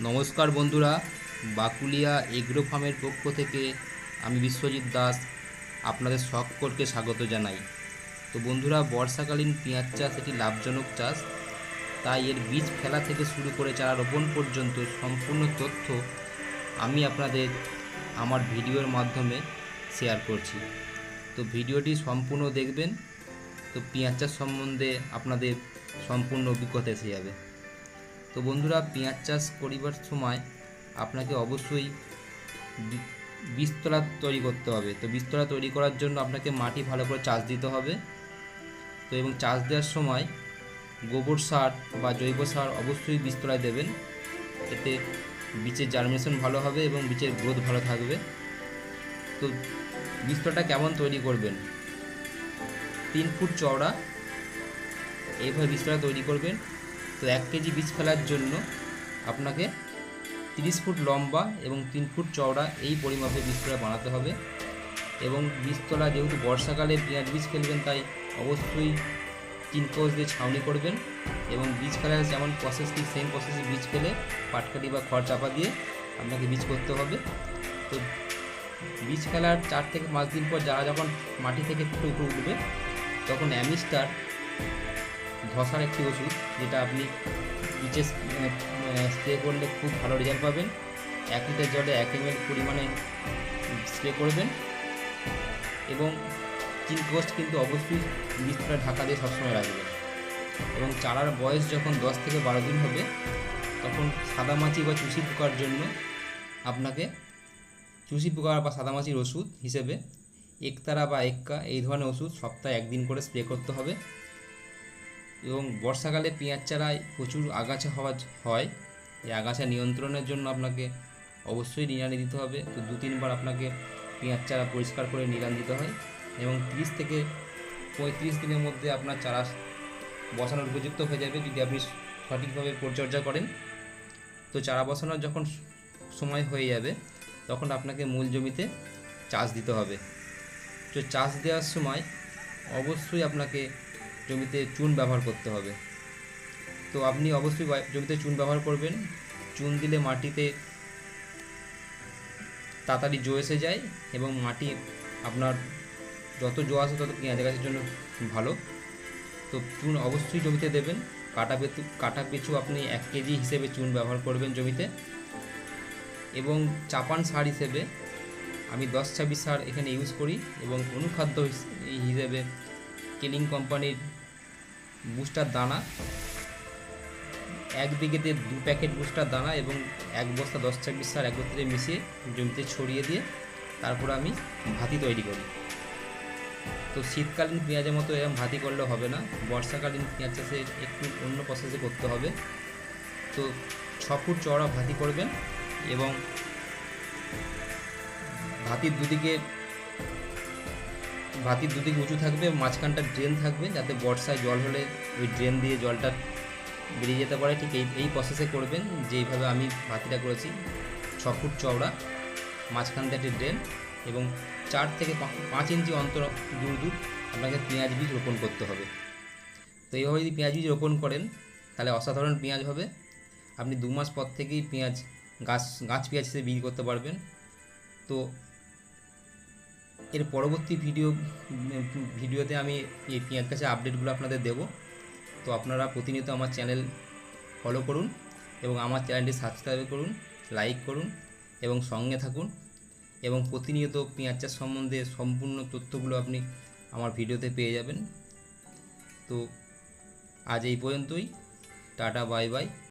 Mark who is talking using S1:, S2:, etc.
S1: নমস্কার বন্ধুরা, বাকুলিয়া এগ্রো ফার্মের পক্ষ থেকে আমি বিশ্বজিৎ দাস আপনাদের সকলকে স্বাগত জানাই। তো বন্ধুরা, বর্ষাকালীন পেঁয়াজ চাষ এটি লাভজনক চাষ, তাই এর বীজ ফেলা থেকে শুরু করে চারা রোপণ পর্যন্ত সম্পূর্ণ তথ্য আমি আপনাদের আমার ভিডিওর মাধ্যমে শেয়ার করছি। তো ভিডিওটি সম্পূর্ণ দেখবেন, তো পেঁয়াজ চাষ সম্বন্ধে আপনাদের সম্পূর্ণ অভিজ্ঞতা এসে যাবে। তো বন্ধুরা, পেঁয়াজ চাষ করিবার সময় আপনাকে অবশ্যই বীজতলা তৈরি করতে হবে। তো বীজতলা তৈরি করার জন্য আপনাকে মাটি ভালো করে চাষ দিতে হবে। তো এবং চাষ দেওয়ার সময় গোবর সার বা জৈব সার অবশ্যই বীজতলায় দেবেন। এতে বীজের জার্মিনেশন ভালো হবে এবং বীজের গ্রোথ ভালো থাকবে। তো বীজতলাটা কেমন তৈরি করবেন? তিন ফুট চওড়া। এইভাবে বীজতলা তৈরি করবেন। তো এক কেজি বীজ ফেলার জন্য আপনাকে তিরিশ ফুট লম্বা এবং তিন ফুট চওড়া এই পরিমাপে বীজতলা বানাতে হবে। এবং বীজতলা যেহেতু বর্ষাকালে পেঁয়াজ বীজ ফেলবেন, তাই অবশ্যই তিন কোষ দিয়ে ছাউনি করবেন এবং বীজ ফেলার যেমন প্রসেস ঠিক সেম প্রসেসে বীজ ফেলে পাটকাঠি বা খড় চাপা দিয়ে আপনাকে বীজ করতে হবে। তো বীজ ফেলার চার থেকে পাঁচ দিন পর যারা যখন মাটি থেকে ফুটে উপরে উঠবে, তখন অ্যামিস্টার ধসার একটি ওষুধ যেটা আপনি নিচে স্প্রে করলে খুব ভালো রেজাল্ট পাবেন। এক লিটার জলে এক এম পরিমাণে স্প্রে করবেন এবং চিন পোস্ট কিন্তু অবশ্যই বীজটা ঢাকা দিয়ে সবসময় রাখবেন। এবং চারার বয়স যখন দশ থেকে বারো দিন হবে, তখন সাদামাছি বা চুষি পোকার জন্য আপনাকে চুষি পোকা বা সাদামাছির ওষুধ হিসেবে একতারা বা এক্কা এই ধরনের ওষুধ সপ্তাহে একদিন করে স্প্রে করতে হবে। এবং বর্ষাকালে পেঁয়াজ চারায় প্রচুর আগাছা হওয়া হয়। এই আগাছা নিয়ন্ত্রণের জন্য আপনাকে অবশ্যই নিড়ানি দিতে হবে। তো দু তিনবার আপনাকে পেঁয়াজ চারা পরিষ্কার করে নিড়ান দিতে হয় এবং তিরিশ থেকে পঁয়ত্রিশ দিনের মধ্যে আপনার চারা বসানোর উপযুক্ত হয়ে যাবে যদি আপনি সঠিকভাবে পরিচর্যা করেন। তো চারা বসানোর যখন সময় হয়ে যাবে, তখন আপনাকে মূল জমিতে চাষ দিতে হবে। তো চাষ দেওয়ার সময় অবশ্যই আপনাকে জমিতে চুন ব্যবহার করতে হবে। তো আপনি অবশ্যই জমিতে চুন ব্যবহার করবেন। চুন দিলে মাটিতে তাড়াতাড়ি জো এসে যায় এবং মাটি আপনার যত জো আসে তত পেঁয়াজের গাছের জন্য ভালো। তো চুন অবশ্যই জমিতে দেবেন। কাটা পেতু কাটা পিছু আপনি এক কেজি হিসেবে চুন ব্যবহার করবেন জমিতে। এবং চাপান সার হিসেবে আমি দশ ছাব্বিশ সার এখানে ইউজ করি এবং অনুখাদ্য হিসেবে কেলিং কোম্পানির বুস্টার দানা। এক বিঘেতে দু প্যাকেট বুস্টার দানা এবং এক বস্তা দশ ছাব্বিশ সার একত্রে মিশিয়ে জমিতে ছড়িয়ে দিয়ে তারপর আমি ভাতি তৈরি করি। তো শীতকালীন পেঁয়াজের মতো এরকম ভাতি করলে হবে না, বর্ষাকালীন পেঁয়াজ চাষে একটু অন্য প্রসেসে করতে হবে। তো ছ ফুট চওড়া ভাতি করবেন এবং ভাতির দুদিকে ভাতির দুদিকে উঁচু থাকবে, মাঝখানটা ড্রেন থাকবে, যাতে বর্ষায় জল হলে ওই ড্রেন দিয়ে জলটা বেরিয়ে যেতে পারে। ঠিক এই এই প্রসেসে করবেন যেইভাবে আমি ভাতিটা করেছি, ছ ফুট চওড়া, মাঝখান দিয়ে একটি ড্রেন এবং চার থেকে পাঁচ ইঞ্চি অন্তর দূর দূর আপনাকে পেঁয়াজ বীজ রোপণ করতে হবে। তো এইভাবে যদি পেঁয়াজ বীজ রোপণ করেন, তাহলে অসাধারণ পেঁয়াজ হবে। আপনি দু মাস পর থেকেই পেঁয়াজ, গাছ গাছ পেঁয়াজ হিসেবে বিক্রি করতে পারবেন। তো এর পরবর্তী ভিডিও ভিডিওতে আমি এই পেঁয়াজ গাছের আপডেটগুলো আপনাদের দেব। তো আপনারা প্রতিনিয়ত আমার চ্যানেল ফলো করুন এবং আমার চ্যানেলটি সাবস্ক্রাইব করুন লাইক করুন এবং সঙ্গে থাকুন এবং প্রতিনিয়ত পেঁয়াজ চাষ সম্বন্ধে সম্পূর্ণ তথ্যগুলো আপনি আমার ভিডিওতে পেয়ে যাবেন। তো আজ এই পর্যন্তই। Tata bye bye